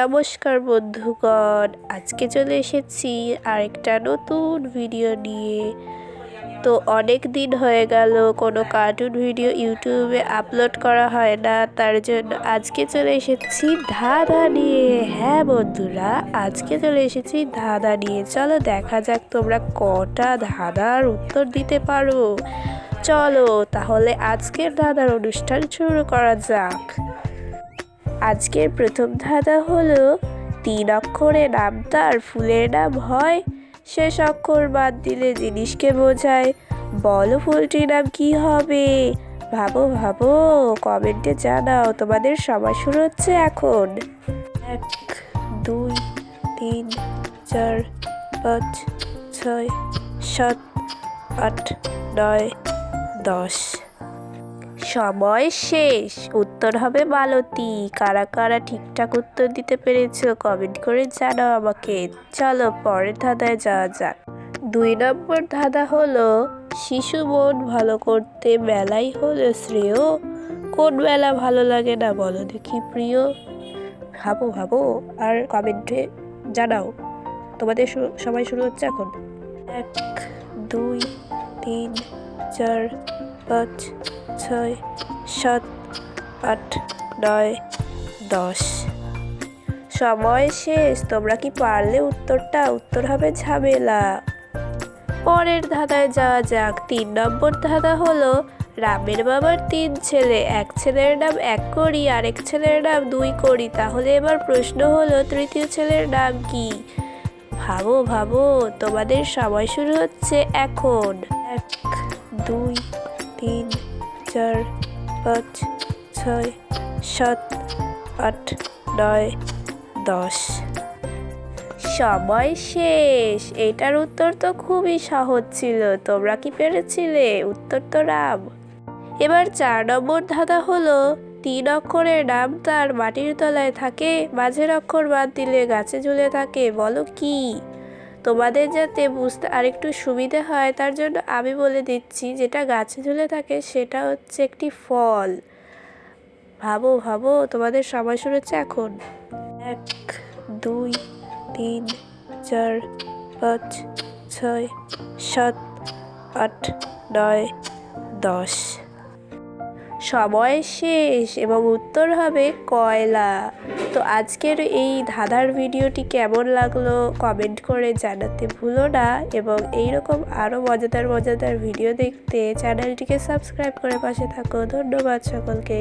নমস্কার বন্ধুগণ, আজকে চলে এসেছি আরেকটা নতুন ভিডিও নিয়ে। তো অনেক দিন হয়ে গেল, কোনো কার্টুন ভিডিও ইউটিউবে আপলোড করা হয় না, তার জন্য আজকে চলে এসেছি ধাঁধা নিয়ে। হ্যাঁ বন্ধুরা, আজকে চলে এসেছি ধাঁধা নিয়ে। চলো দেখা যাক তোমরা কটা ধাঁধার উত্তর দিতে পারো। চলো তাহলে আজকের ধাঁধার অনুষ্ঠান শুরু করা যাক। আজকের প্রথম ধাঁধা হলো তিন অক্ষরে নাম তার, ফুলের নাম হয়। শেষ অক্ষর বাদ দিলে জিনিসকে বোঝায়। বলো ফুলটির নাম কি হবে? ভাবো ভাবো, কমেন্টে জানাও। তোমাদের সময় শুরু হচ্ছে এখন। এক, দুই, তিন, চার, পাঁচ, ছয়, সাত, আট, নয়, দশ। সময় শেষ। উত্তর হবে মালতী কারা কারা ঠিকঠাক উত্তর দিতে পেরেছ কমেন্ট করে জানাও আমাকে। চলো পরের ধাঁধায় যাওয়া যাক। দুই নম্বর ধাঁধা হলো, শিশু মন ভালো করতে মেলাই হলো শ্রেয়। কোন মেলা ভালো লাগে না বলো দেখি প্রিয়। ভাবো ভাবো, আর কমেন্টে জানাও। তোমাদের সময় শুরু হচ্ছে এখন? এক, দুই, তিন, চার পাঁচ, ছয়, সাত, আট, নয়, দশ। সময় শেষ, তোমরা কি পারলে উত্তরটা? উত্তর হবে ঝামেলা। পরের ধাঁধায় যাওয়া যাক। তিন নম্বর ধাঁধা হলো, রামের বাবার তিন ছেলে, এক ছেলের নাম এক করি, আরেক ছেলের নাম দুই করি। তাহলে এবার প্রশ্ন হলো, তৃতীয় ছেলের নাম কি? ভাবো ভাবো, তোমাদের সময় শুরু হচ্ছে এখন। এক, দুই তিন, চার, পাঁচ, ছয়, সাত, আট, নয়, দশ। সময় শেষ। এটার উত্তর তো খুবই সহজ ছিল। তোমরা কি পেরেছিলে? উত্তর তো রাম। এবার চার নম্বর ধাঁধা হলো, তিন অক্ষরের নাম তার মাটির তলায় থাকে, মাঝের অক্ষর বাদ দিলে গাছে ঝুলে থাকে। বলো কি? তোমাদের যাতে বুঝতে আরেকটু সুবিধে হয়, তার জন্য আমি বলে দিচ্ছি, যেটা গাছে ঝুলে থাকে সেটা হচ্ছে একটি ফল। ভাবো ভাবো, তোমাদের সময় শুরু হচ্ছে এখন? এক, দুই, তিন, চার, পাঁচ, ছয়, সাত, আট, নয়, দশ। সময় শেষ এবং উত্তর হবে কয়লা। তো আজকের এই ধাঁধার ভিডিওটি কেমন লাগল কমেন্ট করে জানাতে ভুলো না এবং এইরকম আরও মজাদার মজাদার ভিডিও দেখতে চ্যানেলটিকে সাবস্ক্রাইব করে পাশে থাকো। ধন্যবাদ সকলকে।